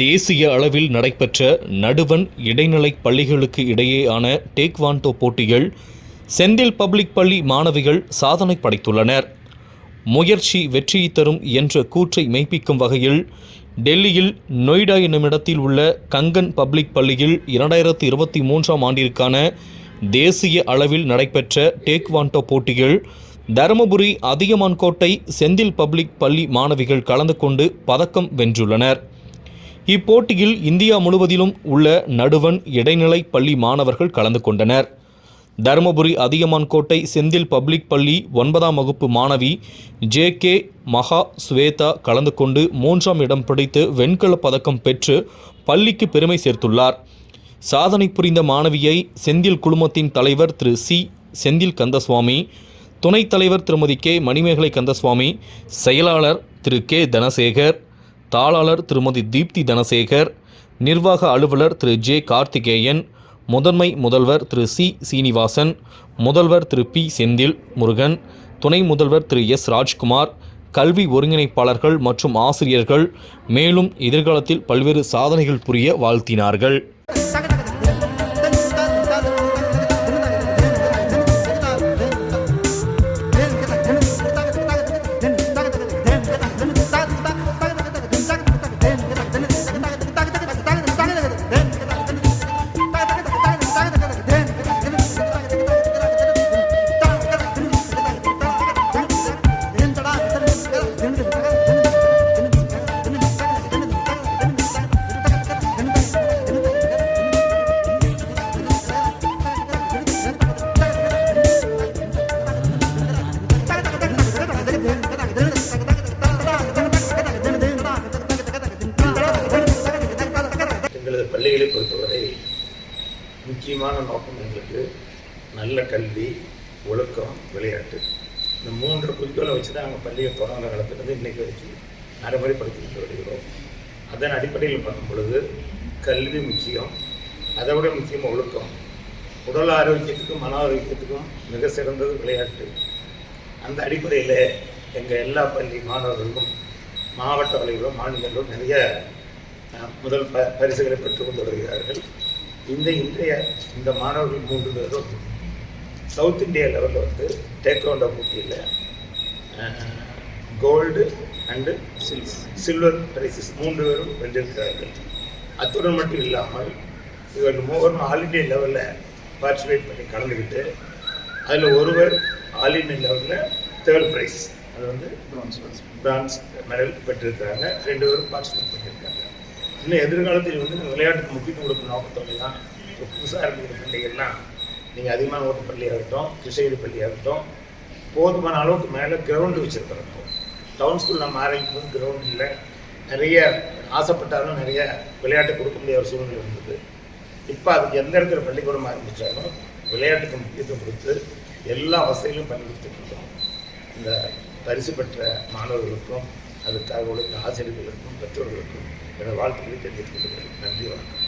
தேசிய அளவில் நடைபெற்ற நடுவண் இடைநிலை பள்ளிகளுக்கு இடையேயான டேக்வாண்டோ போட்டிகள் செந்தில் பப்ளிக் பள்ளி மாணவிகள் சாதனை படைத்துள்ளனர். முயற்சி வெற்றியை தரும் என்ற கூற்றை மெய்ப்பிக்கும் வகையில் டெல்லியில் நொய்டா என்னுமிடத்தில் உள்ள கங்கன் பப்ளிக் பள்ளியில் இரண்டாயிரத்தி இருபத்தி மூன்றாம் ஆண்டிற்கான தேசிய அளவில் நடைபெற்ற டேக்வாண்டோ போட்டிகள் தருமபுரி அதிகமான்கோட்டை செந்தில் பப்ளிக் பள்ளி மாணவிகள் கலந்து கொண்டு பதக்கம் வென்றுள்ளனர். இப்போட்டியில் இந்தியா முழுவதிலும் உள்ள நடுவண் இடைநிலை பள்ளி மாணவர்கள் கலந்து கொண்டனர். தருமபுரி அதியமான் கோட்டை செந்தில் பப்ளிக் பள்ளி ஒன்பதாம் வகுப்பு மாணவி ஜே கே மகா ஸ்வேதா கலந்து கொண்டு மூன்றாம் இடம் பிடித்து வெண்கலப் பதக்கம் பெற்று பள்ளிக்கு பெருமை சேர்த்துள்ளார். சாதனை புரிந்த மாணவியை செந்தில் குழுமத்தின் தலைவர் திரு சி. செந்தில் கந்தசுவாமி துணைத் தலைவர் திருமதி கே. மணிமேகலை கந்தசுவாமி செயலாளர் திரு கே. தனசேகர் தாளாளர் திருமதி தீப்தி தனசேகர் நிர்வாக அலுவலர் திரு ஜே கார்த்திகேயன் முதன்மை முதல்வர் திரு சி சீனிவாசன் முதல்வர் திரு பி செந்தில் முருகன் துணை முதல்வர் திரு எஸ் ராஜ்குமார் கல்வி ஒருங்கிணைப்பாளர்கள் மற்றும் ஆசிரியர்கள் மேலும் எதிர்காலத்தில் பல்வேறு சாதனைகள் புரிய வாழ்த்தினார்கள். எங்களது பள்ளிகளை பொறுத்தவரை முக்கியமான நோக்கம் எங்களுக்கு நல்ல கல்வி ஒழுக்கம் விளையாட்டு. இந்த மூன்று குறிக்கோளை வச்சு தான் நாங்கள் பள்ளியை தொடங்க காலத்துலேருந்து இன்றைக்கு வரைக்கும் நடைமுறைப்படுத்திக்கிட்டு வருகிறோம். அதன் அடிப்படையில் பார்க்கும் பொழுது கல்வி முக்கியம் அதை விட முக்கியம் ஒழுக்கம். உடல் ஆரோக்கியத்துக்கும் மன ஆரோக்கியத்துக்கும் மிக சிறந்தது விளையாட்டு. அந்த அடிப்படையில் எங்கள் எல்லா பள்ளி மாணவர்களும் மாவட்ட அளவிலும் மாநிலங்களும் நிறைய முதல் ப பரிசுகளை பெற்றுக் கொண்டு வருகிறார்கள். இந்த இன்றைய இந்த மாணவர்கள் மூன்று பேரும் சவுத் இந்தியா லெவலில் வந்து டேக்வாண்டோ போட்டியில் கோல்டு அண்டு சில் சில்வர் பிரைசஸ் மூன்று பேரும் வென்றிருக்கிறார்கள். அத்துடன் மட்டும் இல்லாமல் இவர்கள் மூவரும் ஆல் இண்டியா லெவலில் பார்ட்டிசிபேட் பண்ணி கலந்துக்கிட்டு அதில் ஒருவர் ஆல் இண்டியா லெவலில் தேர்ட் ப்ரைஸ் அது வந்து பிரான்ஸ் மெடல் பெற்றிருக்கிறாங்க. ரெண்டு பேரும் பார்ட்டிசிபேட் பண்ணியிருக்காங்க. இன்னும் எதிர்காலத்தில் வந்து விளையாட்டுக்கு முக்கியத்துவம் கொடுக்கும் நோக்கத்தோடு தான் இப்போ புதுசாக இருக்கிற பள்ளிகள்லாம் நீங்கள் அதிகமான ஓட்டு பள்ளியாகட்டும் கிருஷ்ணகிரி பள்ளியாகட்டும் போதுமான அளவுக்கு மேலே கிரவுண்டு வச்சுருக்கிறப்போ டவுன் ஸ்கூல் நம்ம ஆரம்பிக்கும் போது கிரவுண்ட் இல்லை. நிறைய ஆசைப்பட்டாலும் நிறைய விளையாட்டு கொடுக்க முடியாத ஒரு சூழ்நிலை இருந்தது இப்போ அதுக்கு எந்த இடத்துல பள்ளிக்கூடம் ஆரம்பித்தாலும் விளையாட்டுக்கு முக்கியத்துவம் கொடுத்து எல்லா வசதிகளும் பண்ணி கொடுத்துருக்கோம் இந்த பரிசு பெற்ற மாணவர்களுக்கும் அதுக்காக உள்ள ஆசிரியர்களுக்கும் பெற்றோர்களுக்கும். என வாழ்த்துக்களை தெரிவித்துக் கொள்கிறேன். நன்றி வணக்கம்.